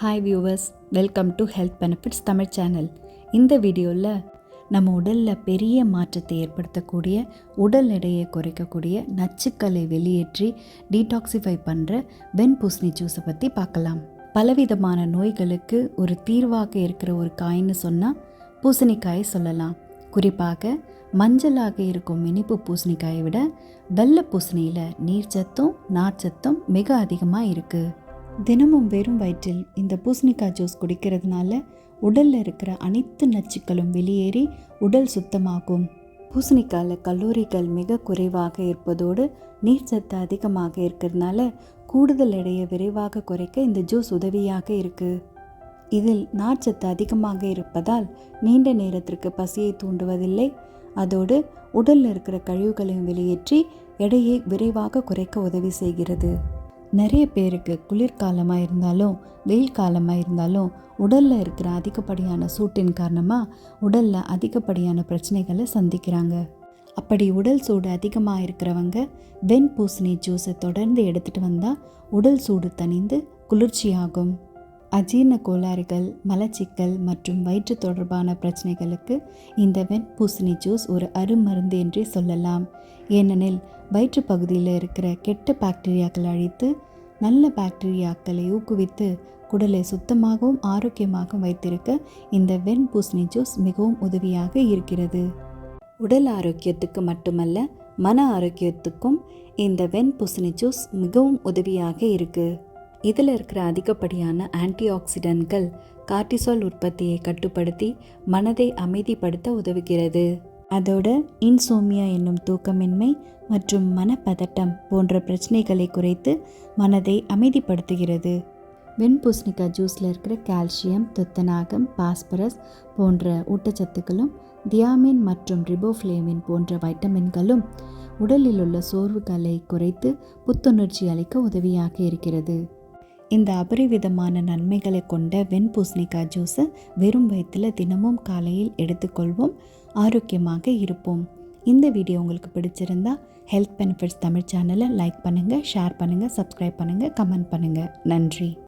Hi viewers welcome to health benefits Tamil channel இந்த வீடியோவில் நம்ம உடலில் பெரிய மாற்றத்தை ஏற்படுத்தக்கூடிய உடல் எடையை குறைக்கக்கூடிய நச்சுக்களை வெளியேற்றி டீடாக்சிஃபை பண்ணுற வெண்பூசணி ஜூஸை பற்றி பார்க்கலாம். பலவிதமான நோய்களுக்கு ஒரு தீர்வாக இருக்கிற ஒரு காய்ன்னு சொன்னால் பூசணிக்காயை சொல்லலாம். குறிப்பாக மஞ்சளாக இருக்கும் இனிப்பு பூசணிக்காயை விட வெள்ளை பூசணியில் நீர்ச்சத்தும் நார்ச்சத்தும் மிக அதிகமாக இருக்குது தினமும் வெறும் வயிற்றில் இந்த பூசணிக்காய் ஜூஸ் குடிக்கிறதுனால உடலில் இருக்கிற அனைத்து நச்சுக்களும் வெளியேறி உடல் சுத்தமாகும். பூசணிக்காயில் கல்லூரிகள் மிக குறைவாக இருப்பதோடு நீர்ச்சத்து அதிகமாக இருக்கிறதுனால கூடுதல் எடையை விரைவாக குறைக்க இந்த ஜூஸ் உதவியாக இருக்குது இதில் நார்ச்சத்து அதிகமாக இருப்பதால் நீண்ட நேரத்திற்கு பசியை தூண்டுவதில்லை. அதோடு உடலில் இருக்கிற கழிவுகளையும் வெளியேற்றி எடையை விரைவாக குறைக்க உதவி செய்கிறது. நிறைய பேருக்கு குளிர்காலமாக இருந்தாலும் வெயில் காலமாக இருந்தாலும் உடலில் இருக்கிற அதிகப்படியான சூட்டின் காரணமாக உடலில் அதிகப்படியான பிரச்சனைகளை சந்திக்கிறாங்க. அப்படி உடல் சூடு அதிகமாக இருக்கிறவங்க வெண் பூசணி ஜூஸை தொடர்ந்து எடுத்துகிட்டு வந்தால் உடல் சூடு தணிந்து குளிர்ச்சியாகும். அஜீரண கோளாறுகள் மலச்சிக்கல் மற்றும் வயிற்று தொடர்பான பிரச்சனைகளுக்கு இந்த வெண் பூசணி ஜூஸ் ஒரு அருமருந்து என்றே சொல்லலாம். ஏனெனில் வயிற்று பகுதியில் இருக்கிற கெட்ட பாக்டீரியாக்கள் அழித்து நல்ல பாக்டீரியாக்களை ஊக்குவித்து குடலை சுத்தமாகவும் ஆரோக்கியமாகவும் வைத்திருக்க இந்த வெண்பூசணி ஜூஸ் மிகவும் உதவியாக இருக்கிறது. உடல் ஆரோக்கியத்துக்கு மட்டுமல்ல மன ஆரோக்கியத்துக்கும் இந்த வெண்பூசணி ஜூஸ் மிகவும் உதவியாக இருக்குது இதில் இருக்கிற அதிகப்படியான ஆன்டி ஆக்சிடென்ட்கள் கார்டிசால் உற்பத்தியை கட்டுப்படுத்தி மனதை அமைதிப்படுத்த உதவுகிறது. அதோடு இன்சோமியா என்னும் தூக்கமின்மை மற்றும் மனப்பதட்டம் போன்ற பிரச்சனைகளை குறைத்து மனதை அமைதிப்படுத்துகிறது. வெண்பூசணிக்காய் ஜூஸில் இருக்கிற கால்சியம் துத்தநாகம் பாஸ்பரஸ் போன்ற ஊட்டச்சத்துக்களும் தியாமின் மற்றும் ரிபோஃப்ளேமின் போன்ற வைட்டமின்களும் உடலில் உள்ள சோர்வுகளை குறைத்து புத்துணர்ச்சி அளிக்க உதவியாக இருக்கிறது. இந்த அபரிவிதமான நன்மைகளை கொண்ட வெண்பூசணிக்காய் ஜூஸை வெறும் வயிற்றில் தினமும் காலையில் எடுத்துக்கொள்வோம். ஆரோக்கியமாக இருப்போம். இந்த வீடியோ உங்களுக்கு பிடிச்சிருந்தா ஹெல்த் பெனிஃபிட்ஸ் தமிழ் சேனலை லைக் பண்ணுங்கள் ஷேர் பண்ணுங்கள் சப்ஸ்கிரைப் பண்ணுங்கள் கமெண்ட் பண்ணுங்கள் நன்றி.